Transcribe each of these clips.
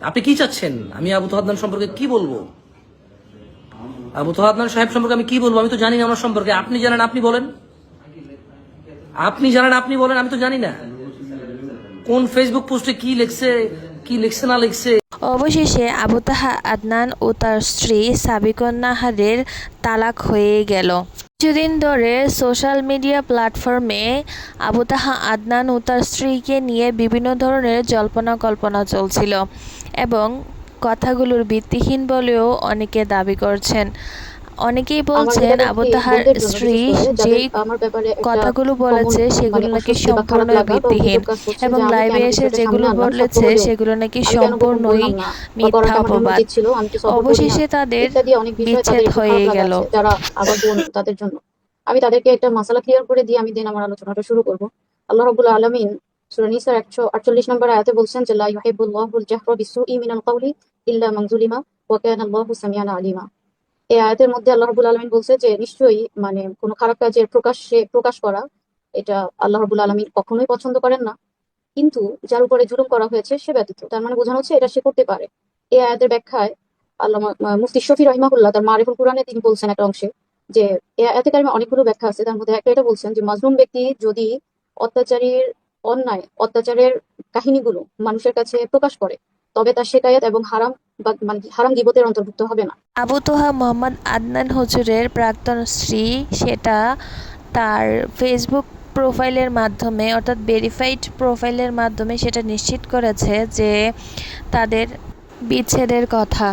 আপনি কি চাচ্ছেন? আমি আবু তোহাদনান সম্পর্কে কি বলব? আবু তোহাদনান সাহেব সম্পর্কে আমি কি বলব? আমি তো জানি না আমার সম্পর্কে। আপনি জানেন, আপনি বলেন। আপনি জানেন, আপনি বলেন, আমি তো জানি না। কোন ফেসবুক পোস্টে কি লিখছে কি লিখছে, না লিখছে? অবশেষে আবু তাহা আদনান ও তার স্ত্রী সাবিকুন নাহারের তালাক হয়ে গেল। কিছুদিন ধরে সোশ্যাল মিডিয়া প্ল্যাটফর্মে আবু তাহা আদনান ও তার স্ত্রীকে নিয়ে বিভিন্ন ধরনের জল্পনা কল্পনা চলছিল এবং কথাগুলোর ভিত্তিহীন বলেও অনেকে দাবি করছেন। অনেকেই বলছেন আবু তাহার স্ত্রী যেই কথাগুলো বলেছে সেগুলো নাকি সম্পূর্ণ ভিত্তিহীন। এবং লাইভে এসে যেগুলো বলেছে সেগুলো নাকি সম্পূর্ণই মিথ্যা অপবাদ। অবশেষে তাদের বিচ্ছেদ হয়ে গেল। যারা আবার তাদের জন্য। আমি তাদেরকে একটা মশলা ক্লিয়ার করে দিয়ে আমি দিন আমার আলোচনাটা শুরু করব। আল্লাহ রাব্বুল আলামিন সূরা নিসা 148 নম্বর আয়াতে বলছেন যে লা ইউহিব্বুল্লাহুল জাহরা বিসসুই মিনাল কাওলি ইল্লা মান যুলিমা ওয়া কানা আল্লাহু সামিয়ান আলিমা। এই আয়াতের মধ্যে আল্লাহ রাব্বুল আলামিন বলছে যে, নিশ্চয়ই মানে কোনো খারাপ কাজের প্রকাশ্যে প্রকাশ করা, এটা আল্লাহ রাব্বুল আলামিন কখনোই পছন্দ করেন না। কিন্তু যার উপরে জুলুম করা হয়েছে, সে ব্যতীত, তার মানে বোঝানো হচ্ছে এটা সে করতে পারে। এই আয়াতের ব্যাখ্যায় আল্লাহ মুফতি শফি রহিমাহুল্লাহ তার মারিফুল কোরআনে তিনি বলছেন একটা অংশে যে এই আয়াতে কারিমে অনেকগুলো ব্যাখ্যা আছে, তার মধ্যে একটা এটা বলছেন যে, মাজলুম ব্যক্তি যদি অত্যাচারীর অন্যায়, অত্যাচারের কাহিনীগুলো মানুষের কাছে প্রকাশ করে তবে তার শেকায়ত এবং হারাম মানে আবু তোহা মোহাম্মদ আদনান হুজুরের প্রাক্তন স্ত্রী, সেটা তার ফেসবুক প্রোফাইলের মাধ্যমে, অর্থাৎ ভেরিফাইড প্রোফাইলের মাধ্যমে সেটা নিশ্চিত করেছে যে তাদের বিচ্ছেদের কথা।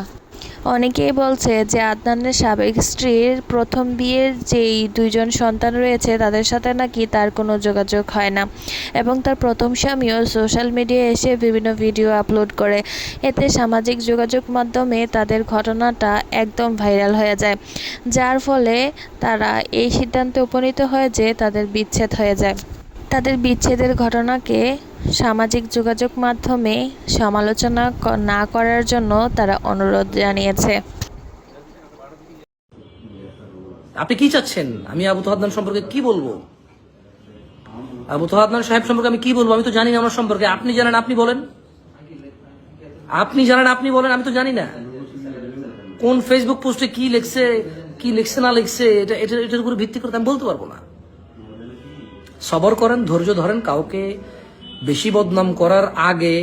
অনেকেই বলছে যে আদনানের সাবেক স্ত্রীর প্রথম বিয়ের যেই দুইজন সন্তান রয়েছে, তাদের সাথে নাকি তার কোনো যোগাযোগ হয় না। এবং তার প্রথম স্বামীও সোশ্যাল মিডিয়ায় এসে বিভিন্ন ভিডিও আপলোড করে। এতে সামাজিক যোগাযোগ মাধ্যমে তাদের ঘটনাটা একদম ভাইরাল হয়ে যায়। যার ফলে তারা এই সিদ্ধান্তে উপনীত হয় যে তাদের বিচ্ছেদ হয়ে যায়। তাদের বিচ্ছেদের ঘটনাকে সামাজিক যোগাযোগ মাধ্যমে সমালোচনা না করার জন্য তারা অনুরোধ জানিয়েছে। আপনি কি চাচ্ছেন? আমি আবু তোহাদনান সম্পর্কে কি বলব? আবু তোহাদনান সাহেব সম্পর্কে আমি কি বলব? আমি তো জানি না আমার সম্পর্কে। আপনি জানেন, আপনি বলেন। আপনি জানেন, আপনি বলেন, আমি তো জানি না। কোন ফেসবুক পোস্টে কি লিখছে কি লিখছে, না লিখছে, এটা এটা এটার উপরে ভিত্তি করে আমি বলতে পারব না। সবর করেন, ধৈর্য ধরেন, কাউকে বেশি বদনাম করার আগে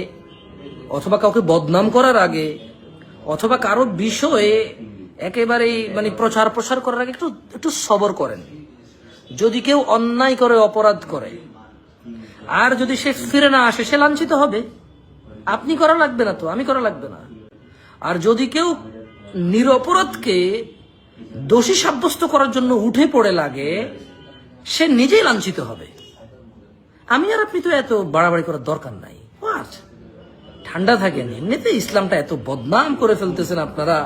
অথবা কাউকে বদনাম করার আগে অথবা কারও বিষয়ে একেবারেই মানে প্রচার প্রসার করার আগে একটু একটু সবর করেন। যদি কেউ অন্যায় করে, অপরাধ করে, আর যদি সে ফিরে না আসে, সে লাঞ্ছিত হবে। আপনি করা লাগবে না তো, আমি করা লাগবে না। আর যদি কেউ নিরপরাধকে দোষী সাব্যস্ত করার জন্য উঠে পড়ে লাগে সে নিজেই লাঞ্ছিত হবে। আমি আর আপনি তো এত বাড়াবাড়ি করার দরকার নাই? ঠান্ডা থাকেন এমনিতে ইসলামটা এত বদনাম করে ফেলতেছেন আপনারা।